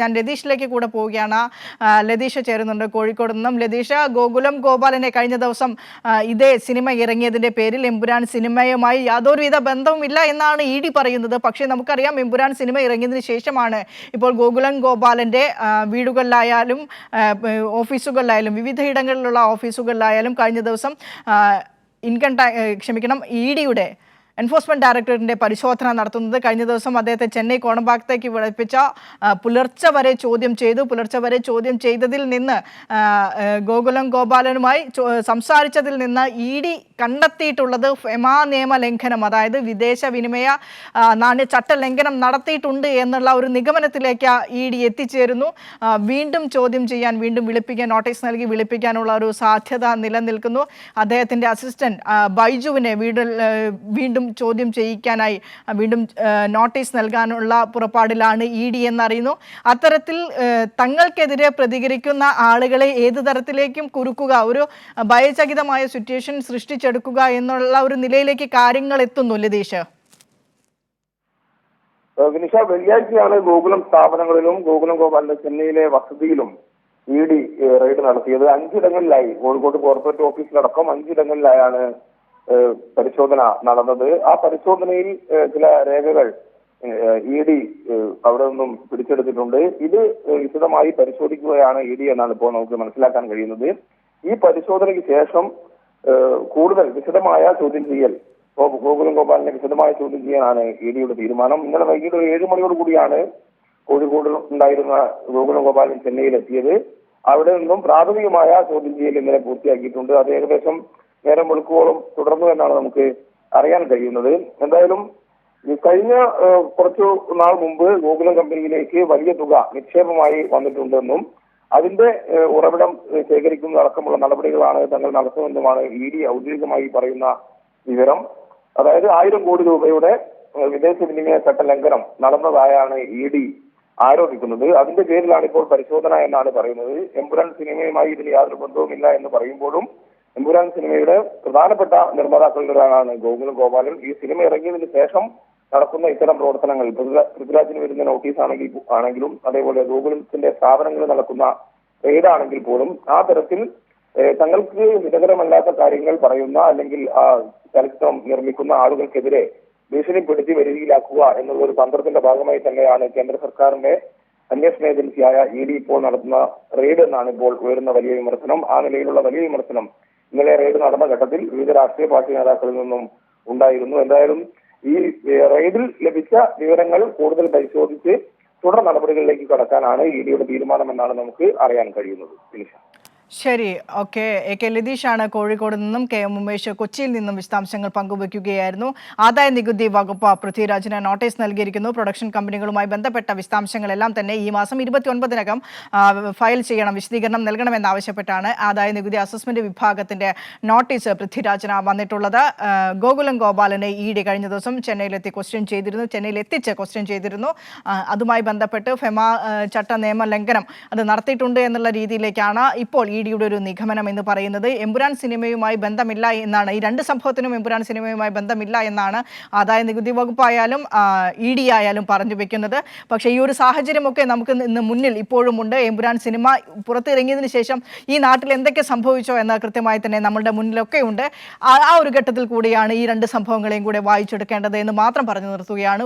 ഞാൻ ലതീഷിലേക്ക് കൂടെ പോവുകയാണ്. ലതീഷ് ചേരുന്നുണ്ട് കോഴിക്കോട് നിന്നും. ലതീഷ് ഗോകുലം ഗോപാലനെ കഴിഞ്ഞ ദിവസം ഇതേ സിനിമ ഇറങ്ങിയതിന്റെ പേരിൽ എമ്പുരാൻ സിനിമയുമായി യാതൊരുവിധ ബന്ധവുമില്ല എന്നാണ് ഇ ഡി പറയുന്നത്. പക്ഷേ നമുക്കറിയാം എമ്പുരാൻ സിനിമ ഇറങ്ങിയതിന് ശേഷമാണ് ഇപ്പോൾ ഗോകുലം ഗോപാലന്റെ വീടുകളിലായാലും ഓഫീസുകളിലായാലും വിവിധ ഇടങ്ങളിലുള്ള ഓഫീസുകളിലായാലും കഴിഞ്ഞ ദിവസം ഇൻകം ടാ ക്ഷമിക്കണം ഇ ഡിയുടെ എൻഫോഴ്സ്മെന്റ് ഡയറക്ടറേറ്റിന്റെ പരിശോധന നടത്തുന്നത് കഴിഞ്ഞ ദിവസം അദ്ദേഹത്തെ ചെന്നൈ കോണമ്പാക്കത്തേക്ക് വിളിപ്പിച്ച പുലർച്ചെ വരെ ചോദ്യം ചെയ്തു. പുലർച്ചെ വരെ ചോദ്യം ചെയ്തതിൽ നിന്ന് ഗോകുലം ഗോപാലനുമായി സംസാരിച്ചതിൽ നിന്ന് ഇ ഡി കണ്ടെത്തിയിട്ടുള്ളത് ഫെമാ നിയമ ലംഘനം അതായത് വിദേശ വിനിമയ ആ, നാണ്യ ചട്ട ലംഘനം നടത്തിയിട്ടുണ്ട് എന്നുള്ള ഒരു നിഗമനത്തിലേക്ക് ഇ ഡി എത്തിച്ചേരുന്നു. വീണ്ടും ചോദ്യം ചെയ്യാൻ വീണ്ടും വിളിപ്പിക്കാൻ നോട്ടീസ് നൽകി വിളിപ്പിക്കാനുള്ള ഒരു സാധ്യത നിലനിൽക്കുന്നു. അദ്ദേഹത്തിന്റെ അസിസ്റ്റന്റ് ബൈജുവിനെ വീണ്ടും വീണ്ടും ചോദ്യം ചെയ്യിക്കാനായി വീണ്ടും നോട്ടീസ് നൽകാനുള്ള പുറപ്പാടിലാണ് ഇ ഡി എന്നറിയുന്നു. അത്തരത്തിൽ തങ്ങൾക്കെതിരെ പ്രതികരിക്കുന്ന ആളുകളെ ഏത് തരത്തിലേക്കും കുറുക്കുക ഒരു ഭയചകിതമായ സിറ്റുവേഷൻ സൃഷ്ടിച്ചെടുക്കുക എന്നുള്ള ഒരു നിലയിലേക്ക് കാര്യങ്ങൾ എത്തുന്നു ലതീഷ്? വിനിഷ വെള്ളിയാഴ്ചയാണ് ഗോകുലം സ്ഥാപനങ്ങളിലും ഗോകുലം ഗോപാലിന്റെ ചെന്നൈയിലെ വസതിയിലും ഇ ഡി റെയ്ഡ് നടത്തിയത്. അഞ്ചിടങ്ങളിലായി കോഴിക്കോട് കോർപ്പറേറ്റ് ഓഫീസിലടക്കം അഞ്ചിടങ്ങളിലായാണ് പരിശോധന നടന്നത്. ആ പരിശോധനയിൽ ചില രേഖകൾ ഇ ഡി അവിടെ നിന്നും പിടിച്ചെടുത്തിട്ടുണ്ട്. ഇത് വിശദമായി പരിശോധിക്കുകയാണ് ഇ ഡി എന്നാണ് ഇപ്പോൾ നമുക്ക് മനസ്സിലാക്കാൻ കഴിയുന്നത്. ഈ പരിശോധനയ്ക്ക് ശേഷം കൂടുതൽ വിശദമായ ചോദ്യം ചെയ്യൽ. ഗോകുലം ഗോപാലിനെ വിശദമായ ചോദ്യം ചെയ്യാനാണ് ഇ ഡിയുടെ തീരുമാനം. ഇന്നലെ വൈകിട്ട് ഒരു ഏഴ് മണിയോട് കൂടിയാണ് കോഴിക്കോട് ഉണ്ടായിരുന്ന ഗോകുലം ഗോപാലൻ ചെന്നൈയിൽ എത്തിയത്. അവിടെ നിന്നും പ്രാഥമികമായ ചോദ്യം ചെയ്യൽ ഇന്നലെ പൂർത്തിയാക്കിയിട്ടുണ്ട്. അത് ഏകദേശം നേരം വെളുക്കുവോളം തുടർന്നു എന്നാണ് നമുക്ക് അറിയാൻ കഴിയുന്നത്. എന്തായാലും കഴിഞ്ഞ കുറച്ചു നാൾ മുമ്പ് ഗോകുലം കമ്പനിയിലേക്ക് വലിയ തുക നിക്ഷേപമായി വന്നിട്ടുണ്ടെന്നും അതിന്റെ ഉറവിടം ശേഖരിക്കുന്ന അടക്കമുള്ള നടപടികളാണ് തങ്ങൾ നടത്തുമെന്നുമാണ് ഇ ഡി ഔദ്യോഗികമായി പറയുന്ന വിവരം. അതായത് ആയിരം കോടി രൂപയുടെ വിദേശ വിനിമയ ചട്ട ലംഘനം നടന്നതായാണ് ഇ ഡി ആരോപിക്കുന്നത്. അതിന്റെ പേരിലാണ് ഇപ്പോൾ പരിശോധന എന്നാണ് പറയുന്നത്. എമ്പുരാൻ സിനിമയുമായി ഇതിന് യാതൊരു ബന്ധവുമില്ല എന്ന് പറയുമ്പോഴും എമ്പുരാൻ സിനിമയുടെ പ്രധാനപ്പെട്ട നിർമ്മാതാക്കളിൽ ഒരാളാണ് ഗോകുലം ഗോപാലൻ. ഈ സിനിമ ഇറങ്ങിയതിന് ശേഷം നടക്കുന്ന ഇത്തരം പ്രവർത്തനങ്ങൾ. പൃഥ്വിരാ- പൃഥ്വിരാജിന് വരുന്ന നോട്ടീസ് ആണെങ്കിൽ ആണെങ്കിലും അതേപോലെ ഗോകുലത്തിന്റെ സ്ഥാപനങ്ങളിൽ നടക്കുന്ന റെയ്ഡാണെങ്കിൽ പോലും ആ തരത്തിൽ തങ്ങൾക്ക് ഹിതകരമല്ലാത്ത കാര്യങ്ങൾ പറയുന്ന അല്ലെങ്കിൽ ആ ചലച്ചിത്രം നിർമ്മിക്കുന്ന ആളുകൾക്കെതിരെ ഭീഷണിപ്പെടുത്തി വരികയിലാക്കുക എന്നുള്ള ഒരു തന്ത്രത്തിന്റെ ഭാഗമായി തന്നെയാണ് കേന്ദ്ര സർക്കാരിന്റെ അന്വേഷണ ഏജൻസിയായ ഇ ഡി ഇപ്പോൾ നടത്തുന്ന റെയ്ഡ് എന്നാണ് ഇപ്പോൾ ഉയരുന്ന വലിയ വിമർശനം. ആ നിലയിലുള്ള വലിയ വിമർശനം ഇന്നലെ റെയ്ഡ് നടന്ന ഘട്ടത്തിൽ വിവിധ രാഷ്ട്രീയ പാർട്ടി നേതാക്കളിൽ നിന്നും ഉണ്ടായിരുന്നു. എന്തായാലും ഈ റെയ്ഡിൽ ലഭിച്ച വിവരങ്ങൾ കൂടുതൽ പരിശോധിച്ച് തുടർ നടപടികളിലേക്ക് കടക്കാനാണ് ഇ ഡിയുടെ തീരുമാനമെന്നാണ് നമുക്ക് അറിയാൻ കഴിയുന്നത്. ശരി ഓക്കെ. എ കെ ലതീഷാണ് കോഴിക്കോട് നിന്നും കെ എം ഉമേഷ് കൊച്ചിയിൽ നിന്നും വിശദാംശങ്ങൾ പങ്കുവയ്ക്കുകയായിരുന്നു. ആദായ നികുതി വകുപ്പ് പൃഥ്വിരാജിന് നോട്ടീസ് നൽകിയിരിക്കുന്നു. പ്രൊഡക്ഷൻ കമ്പനികളുമായി ബന്ധപ്പെട്ട വിശദാംശങ്ങളെല്ലാം തന്നെ ഈ മാസം ഇരുപത്തി ഒൻപതിനകം ഫയൽ ചെയ്യണം വിശദീകരണം നൽകണമെന്നാവശ്യപ്പെട്ടാണ് ആദായ നികുതി അസസ്മെന്റ് വിഭാഗത്തിന്റെ നോട്ടീസ് പൃഥ്വിരാജിന് വന്നിട്ടുള്ളത്. ഗോകുലം ഗോപാലനെ ഡി കഴിഞ്ഞ ദിവസം ചെന്നൈയിലെത്തി ക്വസ്റ്റ്യൻ ചെയ്തിരുന്നു. ചെന്നൈയിൽ എത്തിച്ച് ക്വസ്റ്റ്യൻ ചെയ്തിരുന്നു. അതുമായി ബന്ധപ്പെട്ട് ഫെമ ചട്ട നിയമ ലംഘനം അത് നടത്തിയിട്ടുണ്ട് എന്നുള്ള രീതിയിലേക്കാണ് ഇപ്പോൾ ഇ ഡിയുടെ ഒരു നിഗമനം എന്ന് പറയുന്നത്. എമ്പുരാൻ സിനിമയുമായി ബന്ധമില്ല എന്നാണ്. ഈ രണ്ട് സംഭവത്തിനും എമ്പുരാൻ സിനിമയുമായി ബന്ധമില്ല എന്നാണ് ആദായ നികുതി വകുപ്പായാലും ഇ ഡി ആയാലും പറഞ്ഞു വെക്കുന്നത്. പക്ഷേ ഈ ഒരു സാഹചര്യമൊക്കെ നമുക്ക് ഇന്ന് മുന്നിൽ ഇപ്പോഴും ഉണ്ട്. എമ്പുരാൻ സിനിമ പുറത്തിറങ്ങിയതിന് ശേഷം ഈ നാട്ടിൽ എന്തൊക്കെ സംഭവിച്ചോ എന്ന് കൃത്യമായി തന്നെ നമ്മളുടെ മുന്നിലൊക്കെ ഉണ്ട്. ആ ഒരു ഘട്ടത്തിൽ കൂടിയാണ് ഈ രണ്ട് സംഭവങ്ങളെയും കൂടെ വായിച്ചെടുക്കേണ്ടത് എന്ന് മാത്രം പറഞ്ഞു നിർത്തുകയാണ്.